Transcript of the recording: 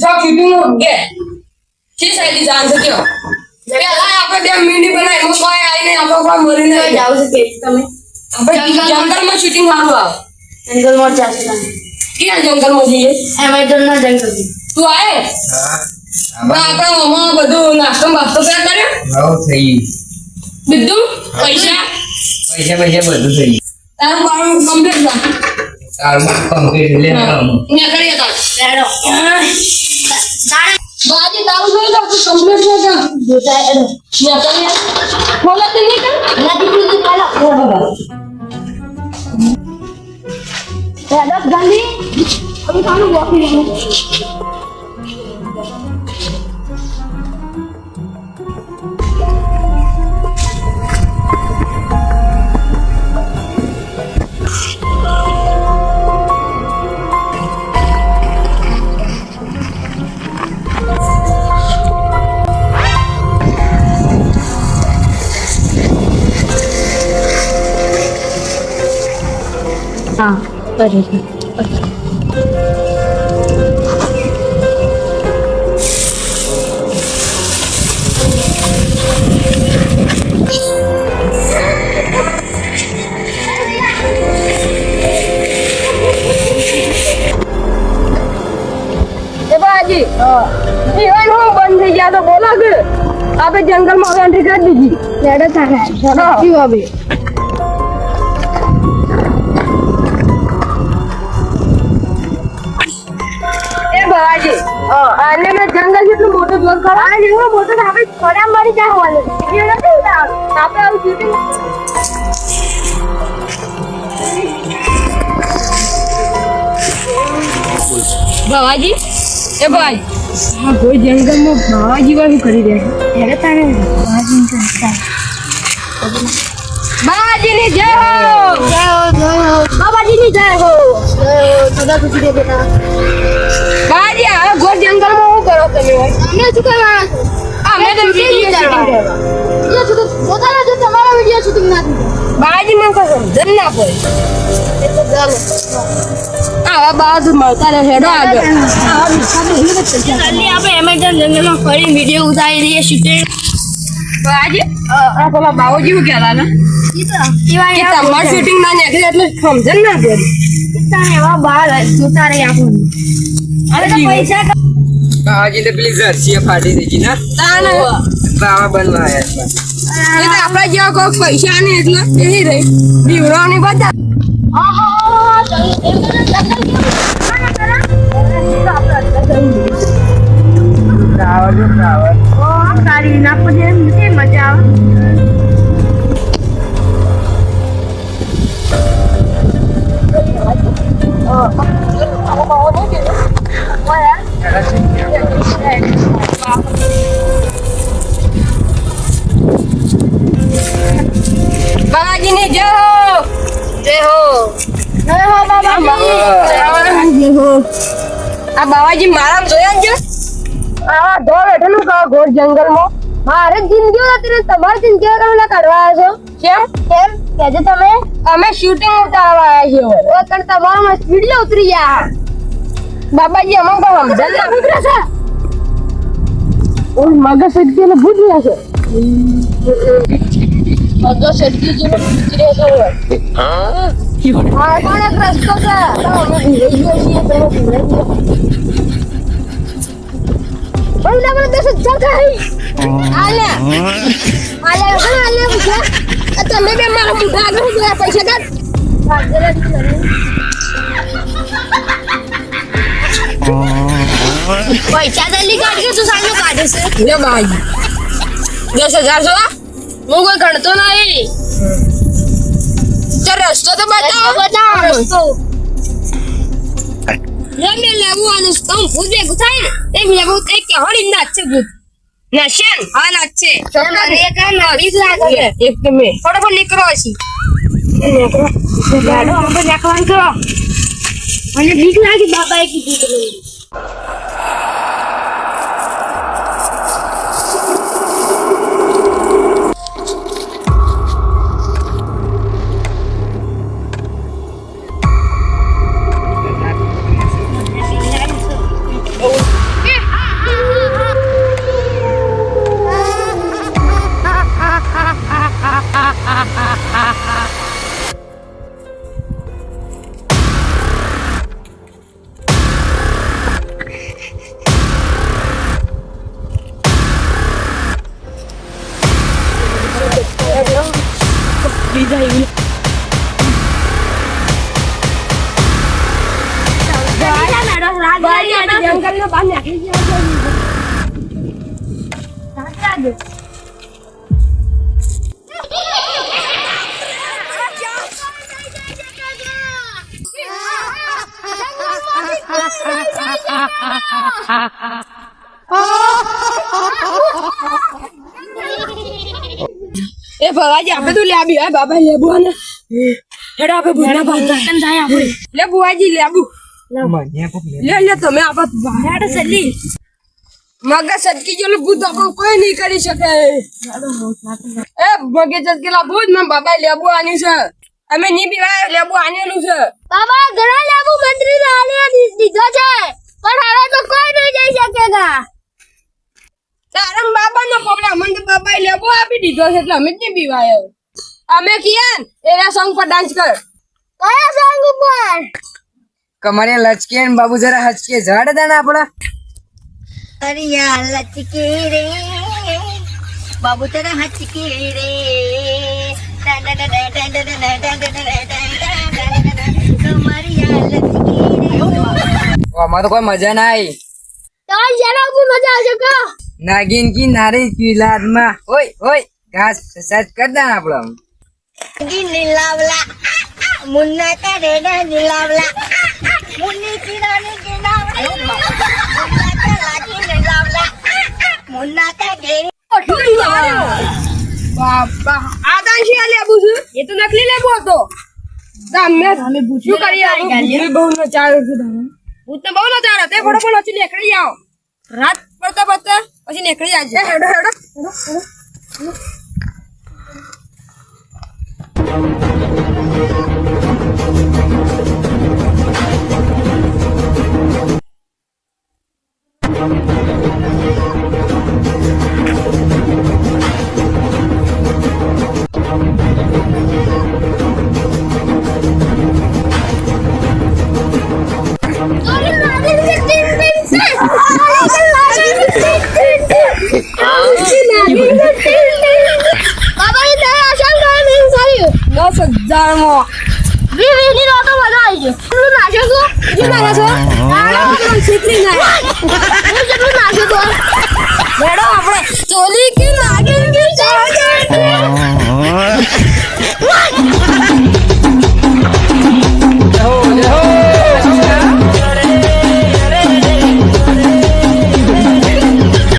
શોખ શૂટિંગ કે કે સાઈડ જાન છે કયો પેલા આપણે બે મિનિટ બનાવી એમાં કોઈ આવીને આપણે કોઈ મરી તો નહીં જાવ છે કે તમે આપણે જંગલમાં શૂટિંગ સારું આવે. જંગલમાં તમે ક્યાં જંગલમાં જઈએ? એમેઝોન ના જંગલ તું આય? હા. આપણે આમાં બધું નાસ્તો બાસ્તો પેક કર્યો? હવ થઈ. બધું? પૈસા? પૈસા પૈસા બધું થઈ. તારું મારું કમ્પ્લીટ ના તારું કમ્પ્લીટ લે. મેં કરીએ તાર બેડો બાજી તારું લો તું કમ્પ્લીટ ના કર નહીં કર ચાલો એડો ગાંધી અમે કાનું વોકી એ બાજી જીવન હું બંધ થઈ ગયા તો બોલો કે આપણે જંગલમાં હવે એન્ટ્રી કરી દીધી. સાચી જંગલ જેટલું મોટું જોર કરો. આ જેવો મોટું આપણે ખોડા મરી જાય હોલે એ નથી ઉતાવળ આપણે આવું શૂટિંગ. બાવાજી એ ભાઈ હા કોઈ જંગલમાં બાવાજી વાળું કરી દે. ત્યારે તારે બાજુ ચાલ બાવાજીની જય હો જય હો! જય હો બાબાજીની જય હો. જય હો સદા ખુશી દે બેટા બાવાજી આ ઘોર જંગલમાં તમે ભાઈ અમને શું કરવાના છે અમે તો વીડિયો શૂટિંગ કરવા પોતાના જો તમારા વિડિયો શૂટિંગ ના થયું બાવાજી મને કહો સમજણ ના પડે. એટલે ચાલો આવા બાવા મળતા રહે હેડો આગળ. જલ્દી આપણે એમેઝોન જંગલમાં ફરી વિડિયો ઉતારી દઈએ શૂટિંગ. બાવાજી આ પેલા બાવાજી શું કહેતા ને કે તમારે શૂટિંગ ના નીકળે એટલે સમજણ ના પડે. એવા બાર જોતા રહી આપણને. હવે તો પૈસા બાવાજી ને પેલી જર્સી ફાટી દીધી ના? તાને બાવા બનવા આવ્યા. એ તો આપણા જેવા કોઈ પૈસા નહીં એટલે એ રહી. દીવડાની બધા. ફ્લાવર જો ફ્લાવર મજા આવે? બાબાજીની જય હો. જય હો. જય હો બાબાજી. આ બાબાજી મારા જોયા છે આવા ધો બેઠેલું કહો ઘોર જંગલમાં. મારે જિંદગીઓ હતી ને તમારી જિંદગીઓ તમે કાઢવા આવ્યા કેમ છો. કેમ? કેજો તમે. અમે શૂટિંગ ઉતારવા આવ્યા છીએ. કણ તમારો મસ્ત વિડિયો ઉતરી ગયા. બાબાજી અમે તો સમજણ ના ઉતરે છે? ઓય મગજ સટકી ને ભૂત ગયા છે મગજ સડકી જેવો ઉતરે છે હા? પણ એક રસ્તો છે. તો અમે ભીરાઈ ગયો છીએ તમે ભીરાઈ ગયો. મને દસ હજાર ખાઈ આલે. આલે કોણ આલે પૂછે તમે બે મારા મોઢા આગળ શું પૈસા કાઢ. પૈસા જલ્દી કાઢ કે તું સામે કાઢે છે? લે બાબાજી દસ હજાર છો હું કોઈ ગણતો નહીં તો રસ્તો તો બતાવો બતાવો રસ્તો રમે લેવું આનું સ્તંભ ભૂત ભેગું થાય ને એક લેવું એક કહેવાની નાચ છે ભૂત નાચશે હા નાચ છે એક નવી જ લાગે છે. એક તમે થોડો નીકળો હશે ગાડો આપણે નાખવાનું કરો મને બીક લાગી બાબાએ કીધું તો મને. જંગલ ને બહાર નાખી ગયા એ ભવાજી આપણે તો લેબી હે બાબા લેબુ ને હેડો આપણે ભૂના ભાગતા લે બુવાજી લેબુ. લે. લે લે તમે આપણે ભાડે સલી મગજ સટકી જેલું ભૂત આપણું કોઈ નહીં કરી શકે એ મગે સટકેલા ભૂત મને બાબા લેબુ આની છે અમે ની પીવાય લેબુ આનેલું છે બાબા ઘણા લાભો મંત્રી આલે દીધો છે પણ હવે તો કોઈ નહીં જઈ શકેગા તારમ બાબા નો પ્રોબ્લેમ મને તો બાબાએ લેબુ આપી દીધો છે એટલે અમે જ નહીં પીવાય અમે કિયાન એના સોંગ પર ડાન્સ કર કયા સોંગ ઉપર કમરે લચકે ને બાબુ જરા હચકે ઝાડ દાણા આપડા અરિયા લચકે રે બાબુ તેરા હચકે રે આમાં તો કોઈ મજા ના આવી મજા આવશે કા નાગીન કી નારી કિલાદમાં ઓય ઓય ઘાસ સચ કર દાણા આપડા નીલાવલા મુન્ના કરે નીલાવલા મુન્ની કિરાની કિનાવલી મુન્ના કે લાગી નીલાવલા મુન્ના કે ગેરી ઓઠી આ દાંશી આ લેબુ છે? એ તો નકલી લેબુ હતો. તમે શું કરી આવું? બહુ નો ચાર ભૂત બહુ નો ચાર તે પણ પછી નીકળી આવો. રાત પડતા પડતા પછી નીકળી આજે હેડો હેડો બાબા દસ વી વી ની તો મજા આવી છે તું છો નાખો છો? છેતરી ના હું. કેટલું નાખ્યો છો હેડો આપણે ચોલી કે